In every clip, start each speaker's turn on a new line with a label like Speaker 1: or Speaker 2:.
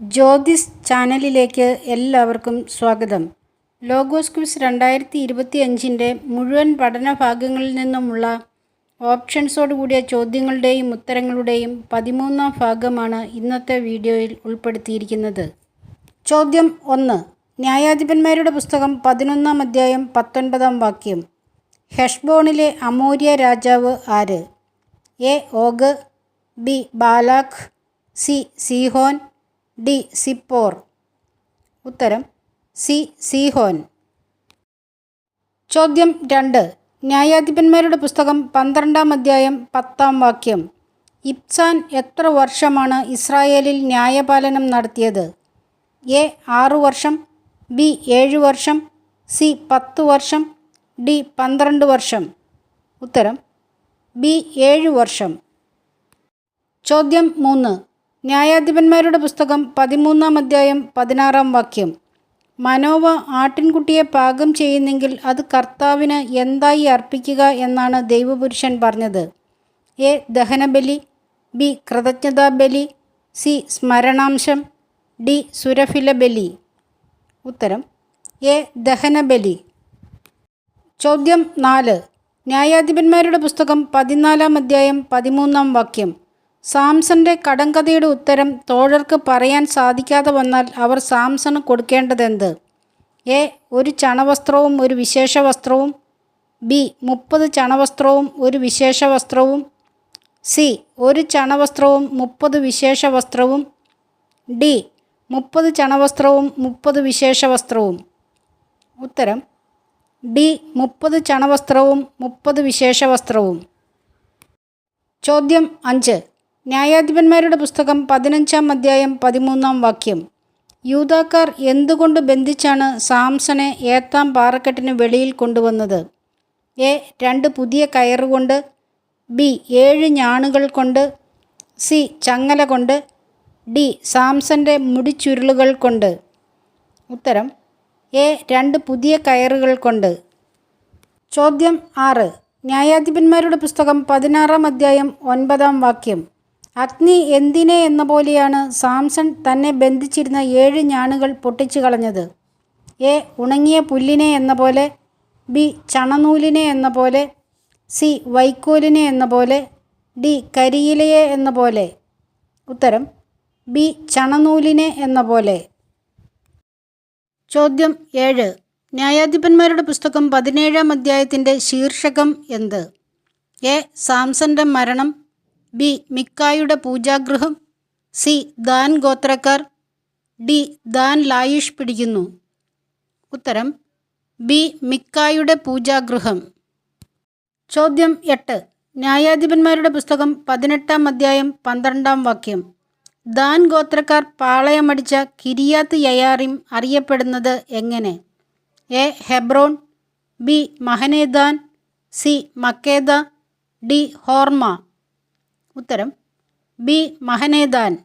Speaker 1: ജ്യോതിസ് ചാനലിലേക്ക് എല്ലാവർക്കും സ്വാഗതം. ലോഗോസ് ക്വിസ് രണ്ടായിരത്തി ഇരുപത്തി അഞ്ചിന്റെ മുഴുവൻ പഠന ഭാഗങ്ങളിൽ നിന്നുമുള്ള ഓപ്ഷൻസോട് കൂടിയ ചോദ്യങ്ങളുടെയും ഉത്തരങ്ങളുടെയും പതിമൂന്നാം ഭാഗമാണ് ഇന്നത്തെ വീഡിയോയിൽ ഉൾപ്പെടുത്തിയിരിക്കുന്നത്. ചോദ്യം ഒന്ന്. ന്യായാധിപന്മാരുടെ പുസ്തകം പതിനൊന്നാം അധ്യായം പത്തൊൻപതാം വാക്യം. ഹെഷ്ബോണിലെ അമോര്യ രാജാവ് ആര്? A. Og B. Balak C. Sihon D Zippor ഉത്തരം സി സീഹോൻ ചോദ്യം രണ്ട്. ന്യായാധിപന്മാരുടെ പുസ്തകം പന്ത്രണ്ടാം അധ്യായം പത്താം വാക്യം. ഇബ്സാൻ എത്ര വർഷമാണ് ഇസ്രായേലിൽ ന്യായപാലനം നടത്തിയത്? എ ആറു വർഷം ബി ഏഴ് വർഷം സി പത്ത് വർഷം ഡി പന്ത്രണ്ട് വർഷം. ഉത്തരം ബി ഏഴ് വർഷം. ചോദ്യം മൂന്ന്. ന്യായാധിപന്മാരുടെ പുസ്തകം പതിമൂന്നാം അധ്യായം പതിനാറാം വാക്യം. മനോവ ആട്ടിൻകുട്ടിയെ പാകം ചെയ്യുന്നെങ്കിൽ അത് കർത്താവിന് എന്തായി അർപ്പിക്കുക എന്നാണ് ദൈവപുരുഷൻ പറഞ്ഞത്. എ. ദഹനബലി ബി. കൃതജ്ഞതാബലി സി. സ്മരണാംശം ഡി. സുരഫില ബലി ഉത്തരം എ. ദഹനബലി. ചോദ്യം നാല്. ന്യായാധിപന്മാരുടെ പുസ്തകം പതിനാലാം അധ്യായം പതിമൂന്നാം വാക്യം. സാംസന്റെ കടങ്കഥയുടെ ഉത്തരം തോഴർക്ക് പറയാൻ സാധിക്കാതെ വന്നാൽ അവർ സാംസണ് കൊടുക്കേണ്ടതെന്ത്? എ. ഒരു ചണവസ്ത്രവും ഒരു വിശേഷ വസ്ത്രവും ബി. മുപ്പത് ചണവസ്ത്രവും ഒരു വിശേഷ വസ്ത്രവും സി. ഒരു ചണവസ്ത്രവും മുപ്പത് വിശേഷ വസ്ത്രവും ഡി. മുപ്പത് ചണവസ്ത്രവും മുപ്പത് വിശേഷ വസ്ത്രവും ഉത്തരം. ഡി. മുപ്പത് ചണവസ്ത്രവും മുപ്പത് വിശേഷ വസ്ത്രവും ചോദ്യം അഞ്ച്. ന്യായാധിപന്മാരുടെ പുസ്തകം പതിനഞ്ചാം അധ്യായം പതിമൂന്നാം വാക്യം. യൂതാക്കാർ എന്തുകൊണ്ട് ബന്ധിച്ചാണ് സാംസനെ ഏത്താം പാറക്കെട്ടിന് വെളിയിൽ കൊണ്ടുവന്നത്? എ. രണ്ട് പുതിയ കയറുകൊണ്ട് ബി. ഏഴ് ഞാണുകൾ കൊണ്ട്. സി. ചങ്ങല കൊണ്ട്. ഡി. സാംസന്റെ മുടിച്ചുരുളുകൾ കൊണ്ട്. ഉത്തരം. എ. രണ്ട് പുതിയ കയറുകൾ കൊണ്ട്. ചോദ്യം ആറ്. ന്യായാധിപന്മാരുടെ പുസ്തകം പതിനാറാം അധ്യായം ഒൻപതാം വാക്യം. അഗ്നി എന്തിനെ എന്ന പോലെയാണ് സാംസൺ തന്നെ ബന്ധിച്ചിരുന്ന ഏഴ് ഞാണുകൾ പൊട്ടിച്ചു കളഞ്ഞത്. എ ഉണങ്ങിയ പുല്ലിനെ എന്ന പോലെ ബി ചണനൂലിനെ എന്ന പോലെ സി വൈക്കോലിനെ എന്ന പോലെ ഡി കരിയിലയെ എന്ന പോലെ. ഉത്തരം ബി ചണനൂലിനെ എന്ന പോലെ. ചോദ്യം ഏഴ് ന്യായാധിപന്മാരുടെ പുസ്തകം പതിനേഴാം അധ്യായത്തിന്റെ ശീർഷകം എന്ത്? എ സാംസന്റെ മരണം ബി. മിക്കായുടെ പൂജാഗൃഹം. സി. ദാൻ ഗോത്രക്കാർ. ഡി. ദാൻ ലായുഷ് പിടിക്കുന്നു. ഉത്തരം ബി. മിക്കായുടെ പൂജാഗൃഹം. ചോദ്യം എട്ട്. ന്യായാധിപന്മാരുടെ പുസ്തകം പതിനെട്ടാം അധ്യായം പന്ത്രണ്ടാം വാക്യം. ദാൻ ഗോത്രക്കാർ പാളയമടിച്ച കിരിയാത്ത് യയാറിം അറിയപ്പെടുന്നത് എങ്ങനെ? A. Hebron B. Mahaneh Dan. C. Makkedah. D. Hormah. ഉത്തരം ബി. മഹനേദാൻ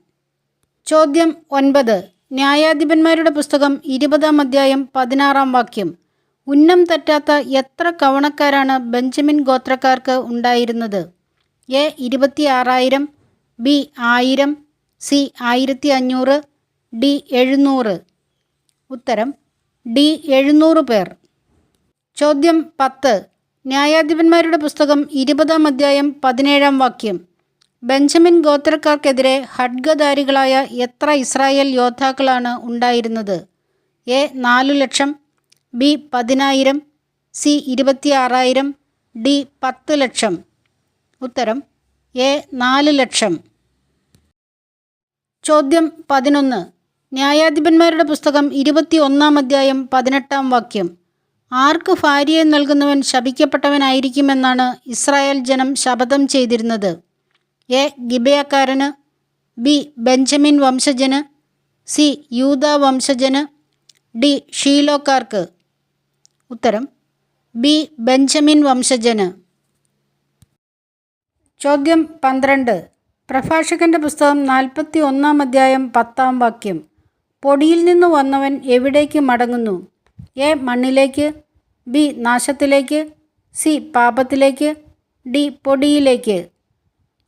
Speaker 1: ചോദ്യം ഒൻപത്. ന്യായാധിപന്മാരുടെ പുസ്തകം ഇരുപതാം അധ്യായം പതിനാറാം വാക്യം. ഉന്നം തെറ്റാത്ത എത്ര കവണക്കാരാണ് ബെഞ്ചമിൻ ഗോത്രക്കാർക്ക് ഉണ്ടായിരുന്നത്? എ. ഇരുപത്തി ആറായിരം ബി. ആയിരം സി. ആയിരത്തി അഞ്ഞൂറ് ഡി. എഴുന്നൂറ്. ഉത്തരം ഡി. എഴുന്നൂറ് പേർ. ചോദ്യം പത്ത്. ന്യായാധിപന്മാരുടെ പുസ്തകം ഇരുപതാം അധ്യായം പതിനേഴാം വാക്യം. ബെഞ്ചമിൻ ഗോത്രക്കാർക്കെതിരെ ഹഡ്ഗധാരികളായ എത്ര ഇസ്രായേൽ യോദ്ധാക്കളാണ് ഉണ്ടായിരുന്നത്? എ നാലു ലക്ഷം ബി പതിനായിരം സി ഇരുപത്തി ആറായിരം ഡി പത്ത് ലക്ഷം. ഉത്തരം എ നാല് ലക്ഷം. ചോദ്യം പതിനൊന്ന്. ന്യായാധിപന്മാരുടെ പുസ്തകം ഇരുപത്തി ഒന്നാം അധ്യായം പതിനെട്ടാം വാക്യം. ആർക്ക് ഭാര്യയെ നൽകുന്നവൻ ശപിക്കപ്പെട്ടവനായിരിക്കുമെന്നാണ് ഇസ്രായേൽ ജനം ശപഥം ചെയ്തിരുന്നത്. എ. ഗിബയക്കാരന് ബി. ബെഞ്ചമിൻ വംശജന് സി. യൂത വംശജന് ഡി. ഷീലോക്കാർക്ക്. ഉത്തരം ബി. ബെഞ്ചമിൻ വംശജന്. ചോദ്യം പന്ത്രണ്ട്. പ്രഭാഷകന്റെ പുസ്തകം നാൽപ്പത്തി ഒന്നാം അധ്യായം പത്താം വാക്യം. പൊടിയിൽ നിന്ന് വന്നവൻ എവിടേക്ക് മടങ്ങുന്നു? എ. മണ്ണിലേക്ക് ബി. നാശത്തിലേക്ക് സി. പാപത്തിലേക്ക് ഡി. പൊടിയിലേക്ക്.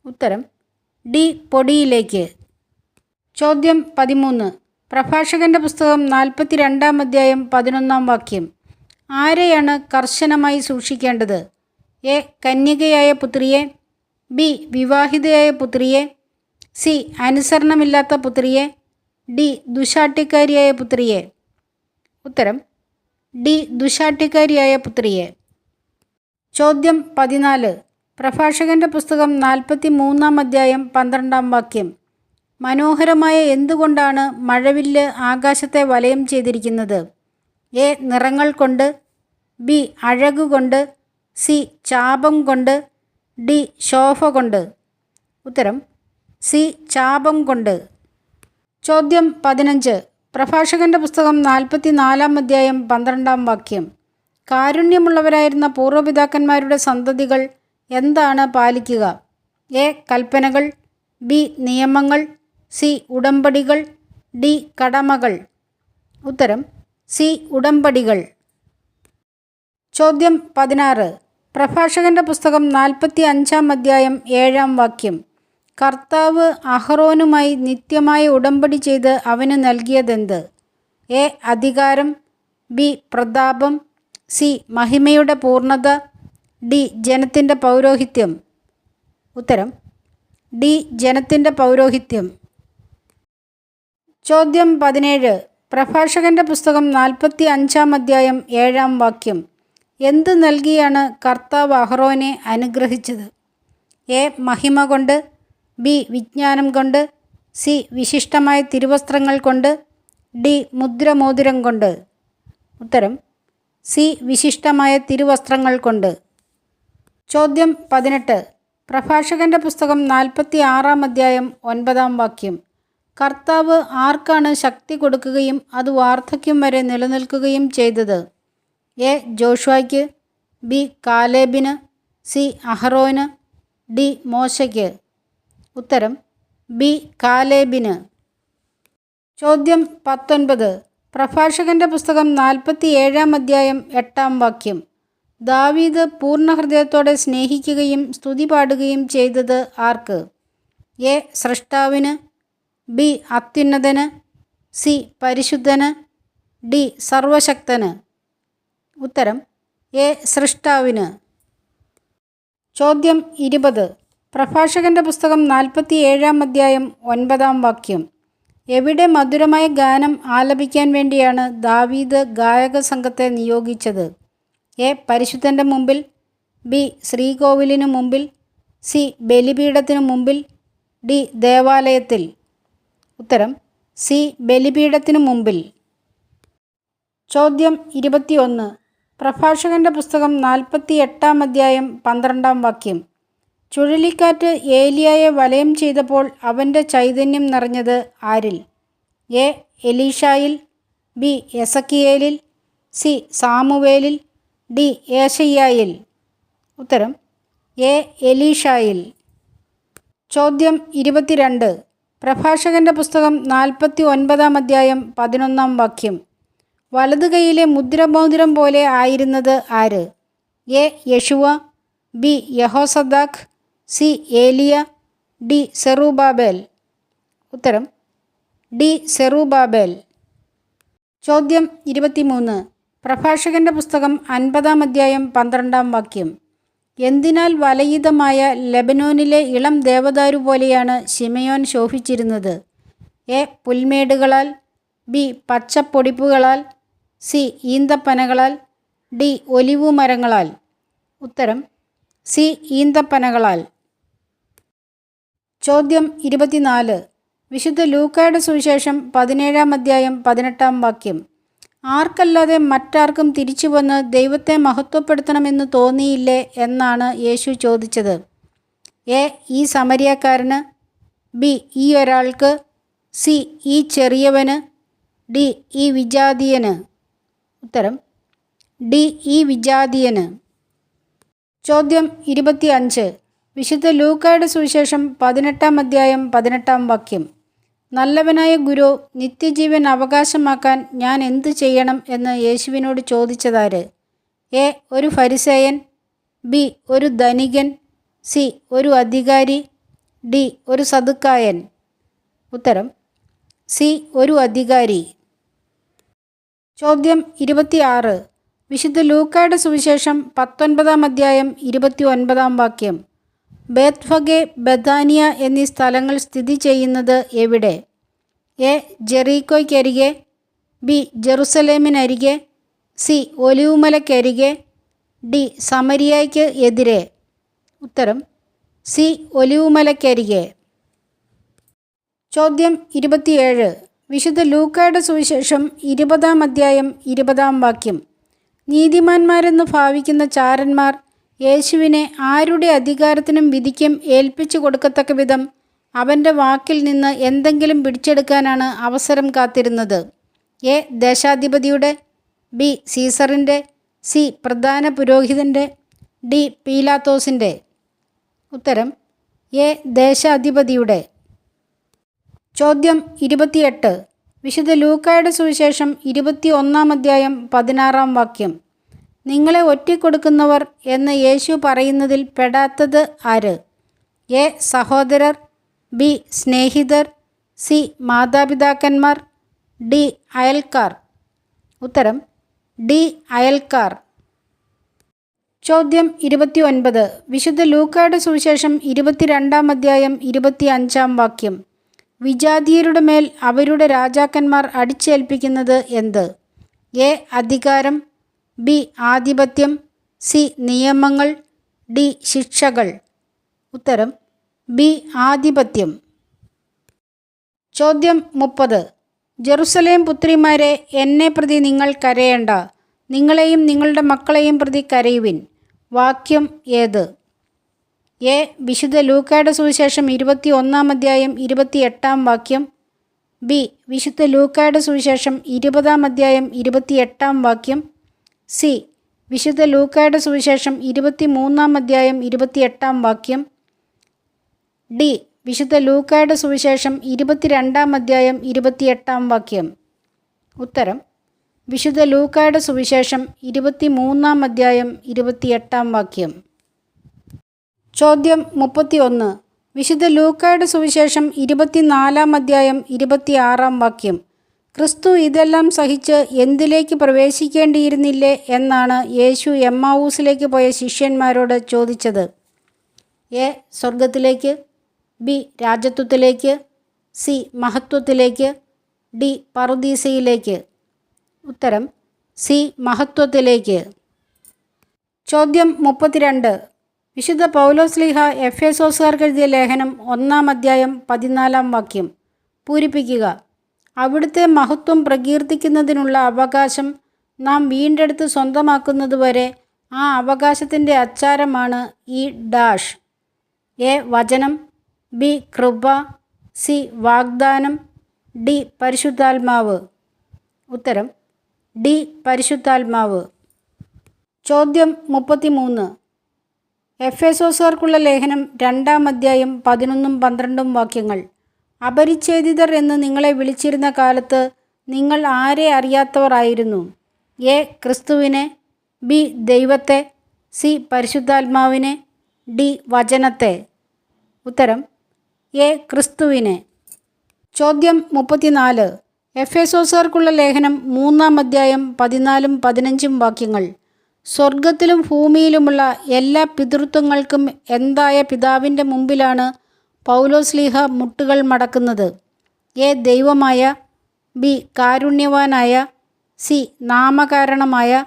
Speaker 1: ഉത്തരം ഡി പൊടിയിലേക്ക്. ചോദ്യം പതിമൂന്ന്. പ്രഭാഷകന്റെ പുസ്തകം നാൽപ്പത്തി രണ്ടാം അധ്യായം പതിനൊന്നാം വാക്യം. ആരെയാണ് കർശനമായി സൂക്ഷിക്കേണ്ടത്? എ. കന്യകയായ പുത്രിയെ. ബി. വിവാഹിതയായ പുത്രിയെ. സി. അനുസരണമില്ലാത്ത പുത്രിയെ. ഡി. ദുശാട്ടിക്കാരിയായ പുത്രിയെ. ഉത്തരം ഡി. ദുശാട്ടിക്കാരിയായ പുത്രിയെ. ചോദ്യം പതിനാല്. പ്രഭാഷകന്റെ പുസ്തകം നാൽപ്പത്തി മൂന്നാം അധ്യായം പന്ത്രണ്ടാം വാക്യം. മനോഹരമായ എന്തുകൊണ്ടാണ് മഴവില്ല് ആകാശത്തെ വലയം ചെയ്തിരിക്കുന്നത്? എ. നിറങ്ങൾ കൊണ്ട് ബി. അഴകുകൊണ്ട് സി. ചാപം കൊണ്ട് ഡി. ശോഭ കൊണ്ട്. ഉത്തരം സി. ചാപം കൊണ്ട്. ചോദ്യം പതിനഞ്ച്. പ്രഭാഷകന്റെ പുസ്തകം നാൽപ്പത്തി നാലാം അധ്യായം പന്ത്രണ്ടാം വാക്യം. കാരുണ്യമുള്ളവരായിരുന്ന പൂർവപിതാക്കന്മാരുടെ സന്തതികൾ എന്താണ് പാലിക്കുക? എ. കൽപ്പനകൾ ബി. നിയമങ്ങൾ സി. ഉടമ്പടികൾ ഡി. കടമകൾ. ഉത്തരം സി. ഉടമ്പടികൾ. ചോദ്യം പതിനാറ്. പ്രഭാഷകന്റെ പുസ്തകം നാൽപ്പത്തി അഞ്ചാം അധ്യായം ഏഴാം വാക്യം. കർത്താവ് അഹ്റോനുമായി നിത്യമായ ഉടമ്പടി ചെയ്ത് അവന് നൽകിയതെന്ത്? എ. അധികാരം ബി. പ്രതാപം സി. മഹിമയുടെ പൂർണത ഡി ജനത്തിന്റെ പൗരോഹിത്യം. ഉത്തരം ഡി ജനത്തിന്റെ പൗരോഹിത്യം. ചോദ്യം പതിനേഴ് പ്രഭാഷകന്റെ പുസ്തകം നാൽപ്പത്തി അഞ്ചാം അധ്യായം ഏഴാം വാക്യം. എന്ത് നൽകിയാണ് കർത്താവ് അഹ്റോനെ അനുഗ്രഹിച്ചത്? എ മഹിമ കൊണ്ട് ബി വിജ്ഞാനം കൊണ്ട് സി വിശിഷ്ടമായ തിരുവസ്ത്രങ്ങൾ കൊണ്ട് ഡി മുദ്രമോതിരം കൊണ്ട്. ഉത്തരം സി വിശിഷ്ടമായ തിരുവസ്ത്രങ്ങൾ കൊണ്ട്. ചോദ്യം പതിനെട്ട്. പ്രഭാഷകന്റെ പുസ്തകം നാൽപ്പത്തി ആറാം അധ്യായം ഒൻപതാം വാക്യം. കർത്താവ് ആർക്കാണ് ശക്തി കൊടുക്കുകയും അത് വാർദ്ധക്യം വരെ നിലനിൽക്കുകയും ചെയ്തത്? എ. ജോഷ്വായ്ക്ക്. ബി. കാലേബിന്. സി. അഹ്റോന്. ഡി. മോശയ്ക്ക്. ഉത്തരം ബി. കാലേബിന്. ചോദ്യം പത്തൊൻപത്. പ്രഭാഷകന്റെ പുസ്തകം നാൽപ്പത്തി ഏഴാം അധ്യായം എട്ടാം വാക്യം. ദാവീദ് പൂർണഹൃദയത്തോടെ സ്നേഹിക്കുകയും സ്തുതി പാടുകയും ചെയ്തത് ആർക്ക്? എ. സൃഷ്ടാവിന് ബി. അത്യുന്നതന് സി. പരിശുദ്ധന് ഡി. സർവശക്തന്. ഉത്തരം എ. സൃഷ്ടാവിന് ചോദ്യം ഇരുപത്. പ്രഭാഷകന്റെ പുസ്തകം നാൽപ്പത്തി ഏഴാം അധ്യായം ഒൻപതാം വാക്യം. എവിടെ മധുരമായ ഗാനം ആലപിക്കാൻ വേണ്ടിയാണ് ദാവീദ് ഗായക സംഘത്തെ നിയോഗിച്ചത്? എ പരിശുദ്ധന്റെ മുമ്പിൽ ബി ശ്രീകോവിലിനു മുമ്പിൽ സി ബലിപീഠത്തിനു മുമ്പിൽ ഡി ദേവാലയത്തിൽ. ഉത്തരം സി ബലിപീഠത്തിനു മുമ്പിൽ. ചോദ്യം ഇരുപത്തിയൊന്ന്. പ്രഭാഷകന്റെ പുസ്തകം നാൽപ്പത്തി എട്ടാം അധ്യായം പന്ത്രണ്ടാം വാക്യം. ചുഴലിക്കാറ്റ് ഏലിയായെ വലയം ചെയ്തപ്പോൾ അവന്റെ ചൈതന്യം നിറഞ്ഞത് ആരിൽ? എ എലീഷായിൽ ബി എസക്കിയേലിൽ സി സാമുവേലിൽ ഡി ഏഷയ്യായിൽ ഉത്തരം എ എലീഷായിൽ. ചോദ്യം ഇരുപത്തിരണ്ട്. പ്രഭാഷകന്റെ പുസ്തകം നാൽപ്പത്തി ഒൻപതാം അധ്യായം പതിനൊന്നാം വാക്യം. വലതു കൈയിലെ മുദ്രമോതിരം പോലെ ആയിരുന്നത് ആര്? A Jeshua B Jehozadak C Elijah D Zerubbabel. ഉത്തരം ഡി സെറുബാബേൽ. ചോദ്യം ഇരുപത്തിമൂന്ന്. പ്രഭാഷകന്റെ പുസ്തകം അൻപതാം അധ്യായം പന്ത്രണ്ടാം വാക്യം. എന്തിനാൽ വലയിതമായ ലെബനോനിലെ ഇളം ദേവദാരു പോലെയാണ് ശിമയോൻ ശോഭിച്ചിരുന്നത്. എ. പുൽമേടുകളാൽ ബി. പച്ചപ്പൊടിപ്പുകളാൽ സി. ഈന്തപ്പനകളാൽ ഡി. ഒലിവു മരങ്ങളാൽ ഉത്തരം സി. ഈന്തപ്പനകളാൽ. ചോദ്യം ഇരുപത്തിനാല്. വിശുദ്ധ ലൂക്കായുടെ സുവിശേഷം പതിനേഴാം അധ്യായം പതിനെട്ടാം വാക്യം. ആർക്കല്ലാതെ മറ്റാർക്കും തിരിച്ചു വന്ന് ദൈവത്തെ മഹത്വപ്പെടുത്തണമെന്ന് തോന്നിയില്ലേ എന്നാണ് യേശു ചോദിച്ചത്. എ ഈ സമരിയക്കാരന്. ബി ഈ ഒരാൾക്ക്. സി ഈ ചെറിയവന്. ഡി ഈ വിജാതീയന്. ഉത്തരം ഡി ഈ വിജാതീയന്. ചോദ്യം ഇരുപത്തി അഞ്ച് വിശുദ്ധ ലൂക്കായുടെ സുവിശേഷം പതിനെട്ടാം അധ്യായം പതിനെട്ടാം വാക്യം. നല്ലവനായ ഗുരു നിത്യജീവൻ അവകാശമാക്കാൻ ഞാൻ എന്തു ചെയ്യണം എന്ന് യേശുവിനോട് ചോദിച്ചതാര്? എ. ഒരു ഫരിസേയൻ. ബി. ഒരു ധനികൻ. സി. ഒരു അധികാരി. ഡി. ഒരു സതുക്കായൻ ഉത്തരം സി. ഒരു അധികാരി. ചോദ്യം ഇരുപത്തിയാറ്. വിശുദ്ധ ലൂക്കായുടെ സുവിശേഷം പത്തൊൻപതാം അധ്യായം ഇരുപത്തി ഒൻപതാം വാക്യം. ബേത്ഫഗെ ബദാനിയ എന്നീ സ്ഥലങ്ങൾ സ്ഥിതി ചെയ്യുന്നത് എവിടെ? എ. ജെറീക്കോയ്ക്കരികെ ബി. ജെറുസലേമിനരികെ സി. ഒലിവുമലയ്ക്കരികെ ഡി. സമരിയയ്ക്ക് എതിരെ. ഉത്തരം സി. ഒലിവുമലയ്ക്കരികെ. ചോദ്യം ഇരുപത്തിയേഴ്. വിശുദ്ധ ലൂക്കയുടെ സുവിശേഷം ഇരുപതാം അധ്യായം ഇരുപതാം വാക്യം. നീതിമാന്മാരെന്ന് ഭാവിക്കുന്ന ചാരന്മാർ യേശുവിനെ ആരുടെ അധികാരത്തിനും വിധിക്കും ഏൽപ്പിച്ചു കൊടുക്കത്തക്ക വിധം അവന്റെ വാക്കിൽ നിന്ന് എന്തെങ്കിലും പിടിച്ചെടുക്കാനാണ് അവസരം കാത്തിരുന്നത്. എ. ദേശാധിപതിയുടെ ബി. സീസറിന്റെ സി. പ്രധാന പുരോഹിതന്റെ ഡി. പീലാത്തോസിന്റെ ഉത്തരം എ. ദേശാധിപതിയുടെ. ചോദ്യം ഇരുപത്തിയെട്ട്. വിശുദ്ധ ലൂക്കായുടെ സുവിശേഷം ഇരുപത്തി ഒന്നാം അധ്യായം പതിനാറാം വാക്യം. നിങ്ങളെ ഒറ്റിക്കൊടുക്കുന്നവർ എന്ന് യേശു പറയുന്നതിൽ പെടാത്തത് ആര്? എ. സഹോദരർ ബി. സ്നേഹിതർ സി. മാതാപിതാക്കന്മാർ ഡി. അയൽക്കാർ. ഉത്തരം ഡി. അയൽക്കാർ. ചോദ്യം ഇരുപത്തി ഒൻപത് വിശുദ്ധ ലൂക്കായുടെ സുവിശേഷം ഇരുപത്തിരണ്ടാം അധ്യായം ഇരുപത്തി അഞ്ചാം വാക്യം. വിജാതീയരുടെ മേൽ അവരുടെ രാജാക്കന്മാർ അടിച്ചേൽപ്പിക്കുന്നത് എന്ത്? എ. അധികാരം ബി. ആധിപത്യം സി. നിയമങ്ങൾ ഡി. ശിക്ഷകൾ. ഉത്തരം ബി. ആധിപത്യം. ചോദ്യം മുപ്പത്. ജെറുസലേം പുത്രിമാരെ എന്നെ പ്രതി നിങ്ങൾ കരയേണ്ട. നിങ്ങളെയും നിങ്ങളുടെ മക്കളെയും പ്രതി കരയുവിൻ. വാക്യം ഏത്? എ. വിശുദ്ധ ലൂക്കയുടെ സുവിശേഷം ഇരുപത്തി ഒന്നാം അധ്യായം ഇരുപത്തി എട്ടാം വാക്യം. ബി. വിശുദ്ധ ലൂക്കയുടെ സുവിശേഷം ഇരുപതാം അധ്യായം ഇരുപത്തി എട്ടാം വാക്യം. സി. വിശുദ്ധ ലൂക്കായുടെ സുവിശേഷം ഇരുപത്തി മൂന്നാം അധ്യായം ഇരുപത്തിയെട്ടാം വാക്യം. ഡി. വിശുദ്ധ ലൂക്കായുടെ സുവിശേഷം ഇരുപത്തിരണ്ടാം അധ്യായം ഇരുപത്തിയെട്ടാം വാക്യം. ഉത്തരം. വിശുദ്ധ ലൂക്കായുടെ സുവിശേഷം ഇരുപത്തി മൂന്നാം അധ്യായം ഇരുപത്തിയെട്ടാം വാക്യം. ചോദ്യം മുപ്പത്തി ഒന്ന് വിശുദ്ധ ലൂക്കായുടെ സുവിശേഷം ഇരുപത്തിനാലാം അധ്യായം ഇരുപത്തിയാറാം വാക്യം. ക്രിസ്തു ഇതെല്ലാം സഹിച്ച് എന്തിലേക്ക് പ്രവേശിക്കേണ്ടിയിരുന്നില്ലേ എന്നാണ് യേശു എമ്മാവൂസിലേക്ക് പോയ ശിഷ്യന്മാരോട് ചോദിച്ചത്. എ. സ്വർഗത്തിലേക്ക് ബി. രാജത്വത്തിലേക്ക് സി. മഹത്വത്തിലേക്ക് ഡി. പറുദീസയിലേക്ക്. ഉത്തരം സി. മഹത്വത്തിലേക്ക്. ചോദ്യം മുപ്പത്തിരണ്ട്. വിശുദ്ധ പൗലോസ്ലിഹ എഫ് എസോസുകാർക്ക് എഴുതിയ ലേഖനം ഒന്നാം അധ്യായം പതിനാലാം വാക്യം. പൂരിപ്പിക്കുക. അവിടുത്തെ മഹത്വം പ്രകീർത്തിക്കുന്നതിനുള്ള അവകാശം നാം വീണ്ടെടുത്ത് സ്വന്തമാക്കുന്നതുവരെ ആ അവകാശത്തിന്റെ അച്ചാരമാണ് ഈ ഡാഷ്. എ. വചനം ബി. കൃപ സി. വാഗ്ദാനം ഡി. പരിശുദ്ധാത്മാവ്. ഉത്തരം ഡി. പരിശുദ്ധാത്മാവ്. ചോദ്യം മുപ്പത്തിമൂന്ന്. എഫ് എസോസുകാർക്കുള്ള ലേഖനം രണ്ടാം അധ്യായം പതിനൊന്നും പന്ത്രണ്ടും വാക്യങ്ങൾ. അപരിച്ഛേദിതർ എന്ന് നിങ്ങളെ വിളിച്ചിരുന്ന കാലത്ത് നിങ്ങൾ ആരെ അറിയാത്തവരായിരുന്നു എ. ക്രിസ്തുവിനെ ബി. ദൈവത്തെ സി. പരിശുദ്ധാത്മാവിനെ ഡി. വചനത്തെ. ഉത്തരം എ. ക്രിസ്തുവിനെ. ചോദ്യം മുപ്പത്തിനാല്. എഫ് എസോസുകാർക്കുള്ള ലേഖനം മൂന്നാം അധ്യായം പതിനാലും പതിനഞ്ചും വാക്യങ്ങൾ. സ്വർഗത്തിലും ഭൂമിയിലുമുള്ള എല്ലാ പിതൃത്വങ്ങൾക്കും എന്തായ പിതാവിന്റെ മുമ്പിലാണ് പൗലോസ്ലീഹ മുട്ടുകൾ മടക്കുന്നത്. എ ദൈവമായ ബി കാരുണ്യവാനായ സി നാമകാരണമായ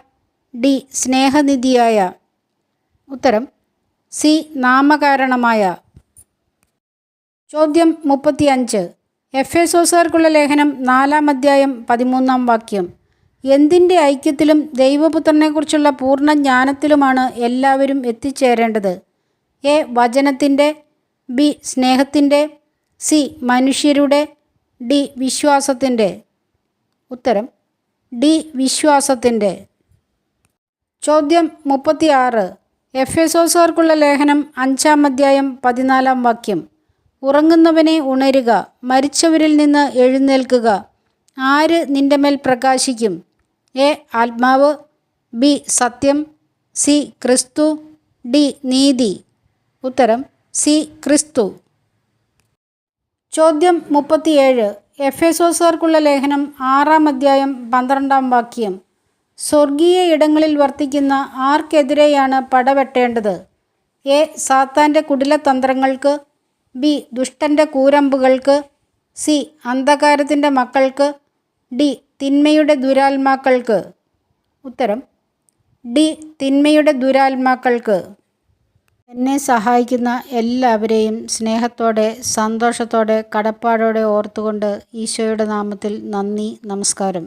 Speaker 1: ഡി സ്നേഹനിധിയായ. ഉത്തരം സി നാമകാരണമായ. ചോദ്യം മുപ്പത്തിയഞ്ച്. എഫ് എസോസുകാർക്കുള്ള ലേഖനം നാലാം അധ്യായം പതിമൂന്നാം വാക്യം. എന്തിന്റെ ഐക്യത്തിലും ദൈവപുത്രനെക്കുറിച്ചുള്ള പൂർണ ജ്ഞാനത്തിലുമാണ് എല്ലാവരും എത്തിച്ചേരേണ്ടത്? എ വചനത്തിന്റെ ബി സ്നേഹത്തിന്റെ സി മനുഷ്യരുടെ ഡി വിശ്വാസത്തിന്റെ. ഉത്തരം ഡി വിശ്വാസത്തിന്റെ. ചോദ്യം മുപ്പത്തിയാറ്. എഫ് എസോസുകാർക്കുള്ള ലേഖനം അഞ്ചാം അധ്യായം പതിനാലാം വാക്യം. ഉറങ്ങുന്നവനെ ഉണരുക മരിച്ചവരിൽ നിന്ന് എഴുന്നേൽക്കുക. ആര് നിന്റെ മേൽ പ്രകാശിക്കും? എ ആത്മാവ് ബി സത്യം സി ക്രിസ്തു ഡി നീതി. ഉത്തരം സി. ക്രിസ്തു. ചോദ്യം മുപ്പത്തിയേഴ്. എഫ് എഫേസോസുകാർക്കുള്ള ലേഖനം ആറാം അധ്യായം പന്ത്രണ്ടാം വാക്യം. സ്വർഗീയ ഇടങ്ങളിൽ വർത്തിക്കുന്ന ആർക്കെതിരെയാണ് പടവെട്ടേണ്ടത് എ. സാത്താന്റെ കുടിലതന്ത്രങ്ങൾക്ക്. ബി. ദുഷ്ടന്റെ കൂരമ്പുകൾക്ക്. സി. അന്ധകാരത്തിന്റെ മക്കൾക്ക്. ഡി. തിന്മയുടെ ദുരാത്മാക്കൾക്ക്. ഉത്തരം. ഡി. തിന്മയുടെ ദുരാത്മാക്കൾക്ക്. എന്നെ സഹായിക്കുന്ന എല്ലാവരെയും സ്നേഹത്തോടെ സന്തോഷത്തോടെ കടപ്പാടോടെ ഓർത്തുകൊണ്ട് ഈശോയുടെ നാമത്തിൽ നന്ദി നമസ്കാരം.